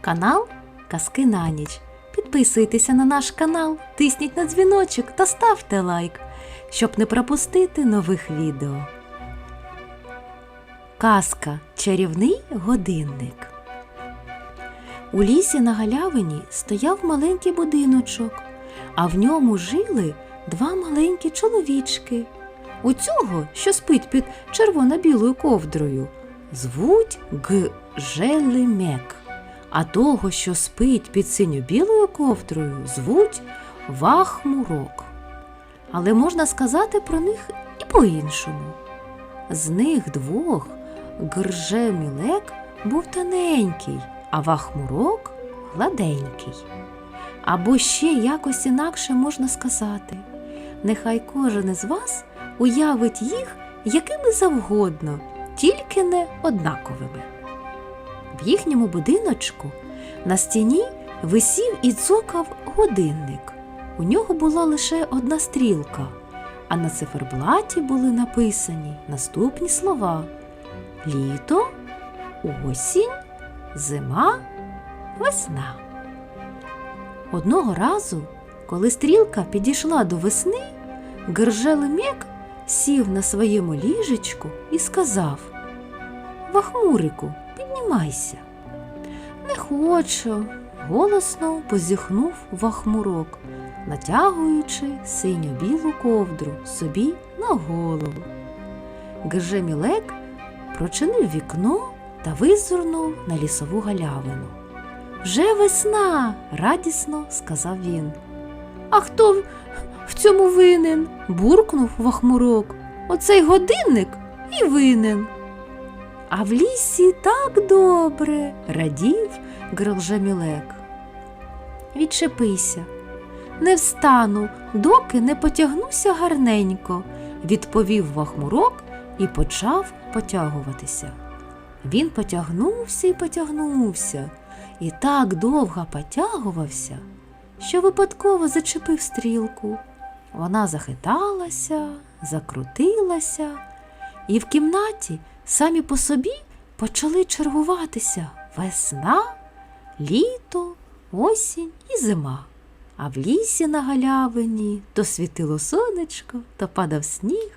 Канал Казки на ніч. Підписуйтеся на наш канал, тисніть на дзвіночок та ставте лайк, щоб не пропустити нових відео. Казка Чарівний годинник. У лісі на галявині стояв маленький будиночок, а в ньому жили два маленькі чоловічки. У цього, що спить під червоно-білою ковдрою, звуть Гжелемек, а того, що спить під синьо-білою ковдрою, звуть Вахмурок. Але можна сказати про них і по-іншому. З них двох Гржемілек був тоненький, а Вахмурок гладенький. Або ще якось інакше можна сказати. Нехай кожен із вас уявить їх якими завгодно, тільки не однаковими. В їхньому будиночку на стіні висів і цокав годинник. У нього була лише одна стрілка, а на циферблаті були написані наступні слова: літо, осінь, зима, весна. Одного разу, коли стрілка підійшла до весни, Гержелемек сів на своєму ліжечку і сказав Вахмурику, піднімайся. Не хочу, голосно позіхнув вахмурок, натягуючи синьо-білу ковдру собі на голову. Гержемілек прочинив вікно та визирнув на лісову галявину. Вже весна, радісно сказав він. А хто в- цьому винен? буркнув вахмурок. Оцей годинник і винен. А в лісі так добре, радів Грилжамілек. Відчепися. Не встану, доки не потягнуся гарненько, відповів вахмурок і почав потягуватися. Він потягнувся і потягнувся, і так довго потягувався, що випадково зачепив стрілку. Вона захиталася, закрутилася, і в кімнаті самі по собі почали чергуватися весна, літо, осінь і зима. А в лісі на галявині то світило сонечко, то падав сніг,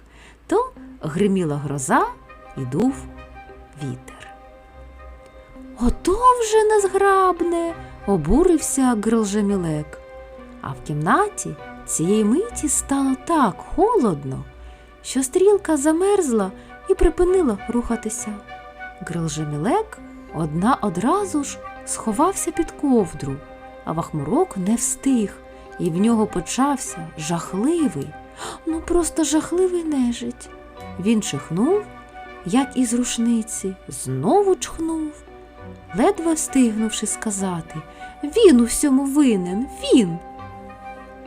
то гриміла гроза і дув вітер. Ото вже незграбне, обурився Грилжемілек. А в кімнаті цієї миті стало так холодно, що стрілка замерзла і припинила рухатися. Грилжемілек одна одразу ж сховався під ковдру, а вахмурок не встиг, і в нього почався жахливий, ну просто жахливий нежить. Він чихнув, як із рушниці, знову чхнув, ледве встигнувши сказати Він у всьому винен, він.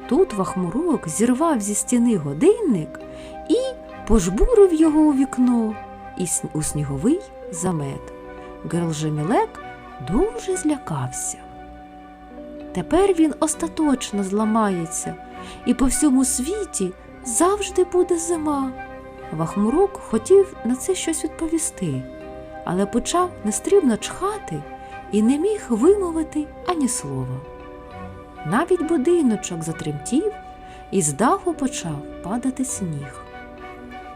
Тут вахмурок зірвав зі стіни годинник і пожбурив його у вікно і у сніговий замет. Герлжемілек дуже злякався. Тепер він остаточно зламається, і по всьому світі завжди буде зима. Вахмурок хотів на це щось відповісти, але почав нестрібно чхати і не міг вимовити ані слова. Навіть будиночок затремтів, і з даху почав падати сніг.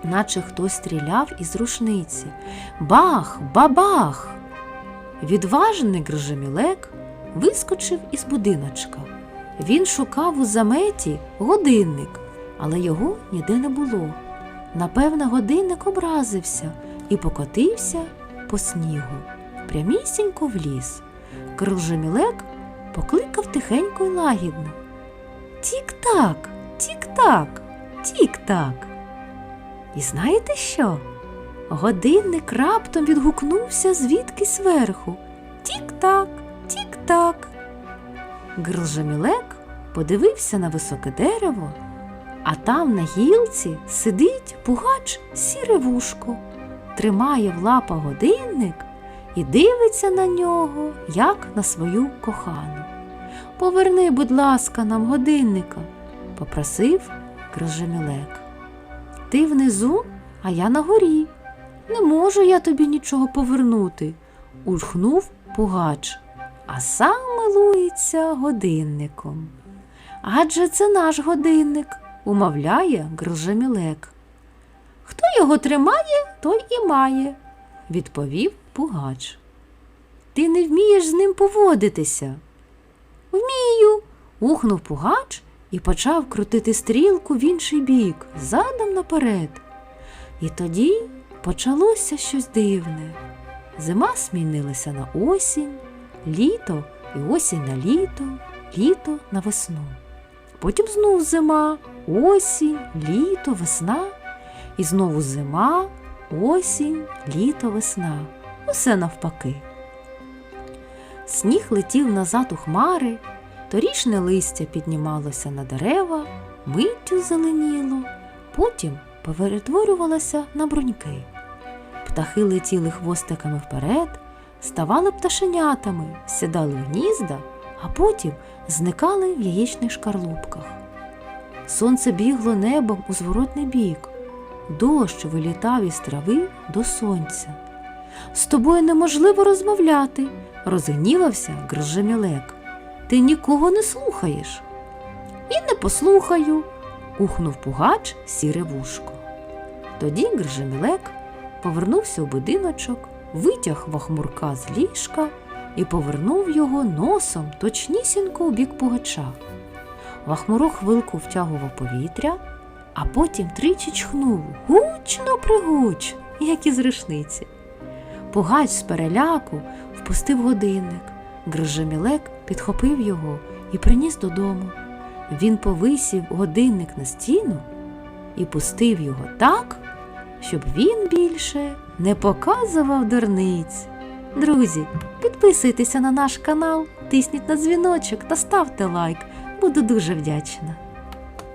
Наче хтось стріляв із рушниці. Бах, бабах! Відважний Гржемілек вискочив із будиночка. Він шукав у заметі годинник, але його ніде не було. Напевно, годинник образився і покотився по снігу, прямісінько в ліс. Крилжемілек покликав тихенько й лагідно. Тік-так, тік-так, тік-так. І знаєте що? Годинник раптом відгукнувся звідки зверху. Тік-так, тік-так. Грилжемілек подивився на високе дерево, а там на гілці сидить пугач сіре вушко, тримає в лапах годинник і дивиться на нього, як на свою кохану. Поверни, будь ласка, нам годинника, попросив Грижемілек. Ти внизу, а я на горі. Не можу я тобі нічого повернути. Урхнув пугач, а сам милується годинником. Адже це наш годинник, умовляє Гржемілек. Хто його тримає, той і має, відповів пугач. Ти не вмієш з ним поводитися. Вмію. ухнув пугач і почав крутити стрілку в інший бік, задом наперед. І тоді почалося щось дивне. Зима змінилася на осінь, літо і осінь на літо, літо на весну. Потім знов зима, осінь, літо, весна, і знову зима, осінь, літо, весна. Усе навпаки. Сніг летів назад у хмари, торішне листя піднімалося на дерева, миттю зеленіло, потім перетворювалося на бруньки. Птахи летіли хвостиками вперед, ставали пташенятами, сідали в гнізда, а потім зникали в яєчних шкарлупках. Сонце бігло небом у зворотний бік, дощ вилітав із трави до сонця. З тобою неможливо розмовляти, розгнівався Гржемілек. Ти нікого не слухаєш. І не послухаю, ухнув пугач сіре вушко. Тоді Гржемілек повернувся у будиночок, витяг вахмурка з ліжка і повернув його носом точнісінько у бік пугача. Вахмурок хвилку втягував повітря, а потім тричі чхнув гучно пригуч, як із рушниці. Пугач з переляку впустив годинник. Гржемілек підхопив його і приніс додому. Він повисів годинник на стіну і пустив його так, щоб він більше не показував дурниць. Друзі, підписуйтеся на наш канал, тисніть на дзвіночок та ставте лайк. Буду дуже вдячна.